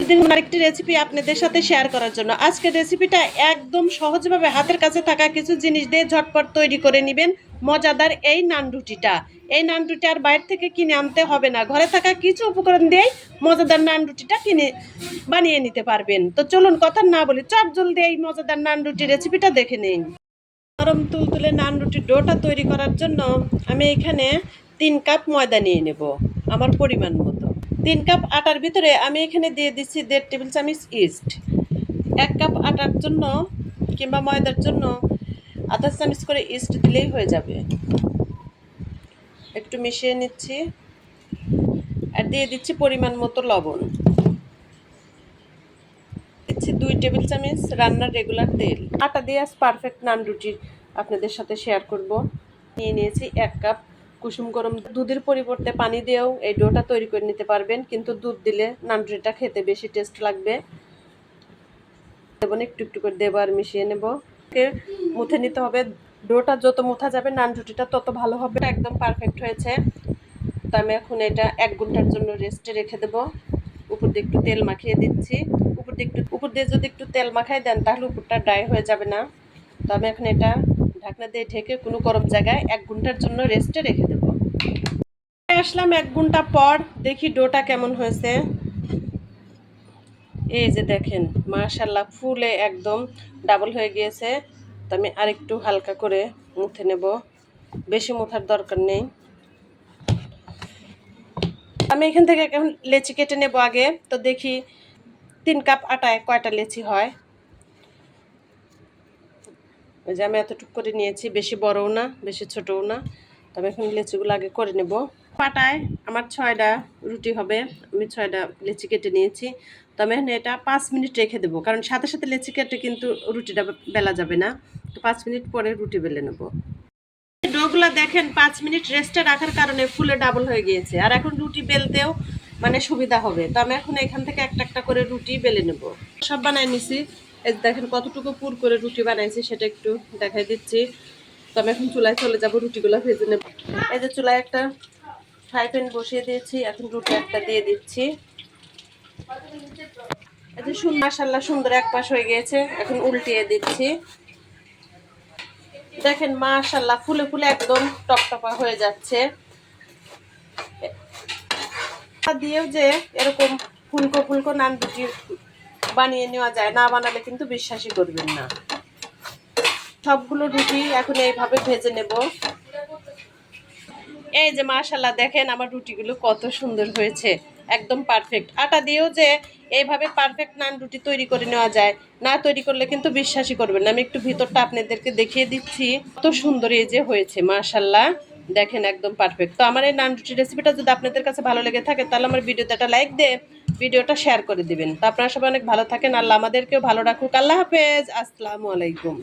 দিন আরেকটি রেসিপি আপনাদের সাথে শেয়ার করার জন্য। আজকের রেসিপিটা একদম সহজভাবে হাতের কাছে থাকা কিছু জিনিস দিয়ে ঝটপট তৈরি করে নেবেন মজাদার এই নান রুটিটা। এই নান রুটি আর বাইরে থেকে কিনে আনতে হবে না। ঘরে থাকা কিছু উপকরণ দিয়েই মজাদার নান রুটিটা কিনে বানিয়ে নিতে পারবেন। তো চলুন কথা না বলি চট জলদি এই মজাদার নান রুটি রেসিপিটা দেখে নিন নরম তুলতুলে নান রুটির ডোটা তৈরি করার জন্য আমি এখানে তিন কাপ ময়দা নিয়ে নেব, আমার পরিমাণ মতো। তিন কাপ আটার ভিতরে আমি এখানে দিয়ে দিচ্ছি দেড় টেবিল চামচ ইস্ট। এক কাপ আটার জন্য কিংবা ময়দার জন্য আধা চামচ করে ইস্ট দিলেই হয়ে যাবে। একটু মিশিয়ে নিচ্ছি। আর দিয়ে দিচ্ছি পরিমাণ মতো লবণ। দিচ্ছি দুই টেবিল চামচ রান্নার রেগুলার তেল। আটা দিয়ে আজ পারফেক্ট নান রুটি আপনাদের সাথে শেয়ার করব। নিয়ে নিয়েছি এক কাপ কুসুম গরম দুধের পরিবর্তে পানি দিয়েও এই ডোটা তৈরি করে নিতে পারবেন। কিন্তু দুধ দিলে নান রুটিটা খেতে বেশি টেস্ট লাগবে। এবং একটু একটু করে দেবো আর মিশিয়ে নেব। মুথে নিতে হবে। ডোটা যত মুথা যাবে নান রুটিটা তত ভালো হবে। একদম পারফেক্ট হয়েছে। তো আমি এখন এটা এক ঘণ্টার জন্য রেস্টে রেখে দেবো। উপর দিয়ে একটু তেল মাখিয়ে দিচ্ছি। উপর দিয়ে একটু উপর দিয়ে যদি একটু তেল মাখাই দেন তাহলে উপরটা ড্রাই হয়ে যাবে না। তো আমি এখন এটা ঢাকনা দিয়ে ঢেকে কোনো গরম জায়গায় এক ঘণ্টার জন্য রেস্টে রেখে দেবো। আসলাম এক ঘণ্টা পর, দেখি ডোটা কেমন হয়েছে। এই যে দেখেন মাশাল্লাহ ফুলে একদম ডাবল হয়ে গিয়েছে। তো আমি আরেকটু হালকা করে মুথে নেব। বেশি মুথার দরকার নেই। আমি এখান থেকে এখন লেচি কেটে নেব আগে। তো দেখি তিন কাপ আটায় কয়টা লেচি হয়। ওই যে আমি এতটুকু করে নিয়েছি, বেশি বড়ও না, বেশি ছোটও না। তবে এখন লেচিগুলো আগে করে নেব। পাটায় আমার ছয়টা রুটি হবে, আমি ছয়টা লেচি কেটে নিয়েছি। তো আমি এখন এটা পাঁচ মিনিট রেখে দেবো, কারণ সাথে সাথে লেচি কেটে কিন্তু রুটিটা বেলা যাবে না। তো পাঁচ মিনিট পরে রুটি বেলে নেব। ডোগুলো দেখেন, পাঁচ মিনিট রেস্টে রাখার কারণে ফুলে ডাবল হয়ে গিয়েছে। আর এখন রুটি বেলতেও মানে সুবিধা হবে। তো আমি এখন এখান থেকে একটা একটা করে রুটি বেলে নেব। সব বানাই নিছি। দেখেন কতটুকু পুর করে রুটি বানাইছি সেটা একটু দেখাই দিচ্ছি তো আমি এখন চুলায় চলে যাব রুটিগুলো ভেজে নেব এই যে চুলায় একটা ফ্রাই প্যান বসিয়ে দিয়েছি এখন রুটি একটা দিয়ে দিচ্ছি এই যে সুন্দর মাসাল্লাহ সুন্দর এক পাশ হয়ে গিয়েছে এখন উল্টিয়ে দিচ্ছি দেখেন মাশাল্লাহ ফুলে ফুলে একদম টপটপা হয়ে যাচ্ছে দিয়েও যে এরকম ফুলকো ফুলকো নান রুটি বানিয়ে নেওয়া যায়, না বানালে কিন্তু বিশ্বাসই করবেন না। সবগুলো রুটি এখন এইভাবে ভেজে নেব। এই যে মাশাল্লাহ দেখেন আমার রুটিগুলো কত সুন্দর হয়েছে, একদম পারফেক্ট আটা দিয়েও যে এইভাবে পারফেক্ট নান রুটি তৈরি করে নেওয়া যায়, না তৈরি করলে কিন্তু বিশ্বাসই করবেন না। আমি একটু ভিতরটা আপনাদেরকে দেখিয়ে দিচ্ছি, কত সুন্দর এই যে হয়েছে মাশাল্লাহ দেখেন একদম পারফেক্ট তো আমার এই নান রুটি রেসিপিটা যদি আপনাদের কাছে ভালো লেগে থাকে, তাহলে আমার ভিডিওতে একটা লাইক দিয়ে ভিডিওটা শেয়ার করে দিবেন। তো আপনারা সবাই অনেক ভালো থাকেন। আল্লাহ আমাদেরকেও ভালো রাখুক। আল্লাহ হাফেজ। আসসালামু আলাইকুম।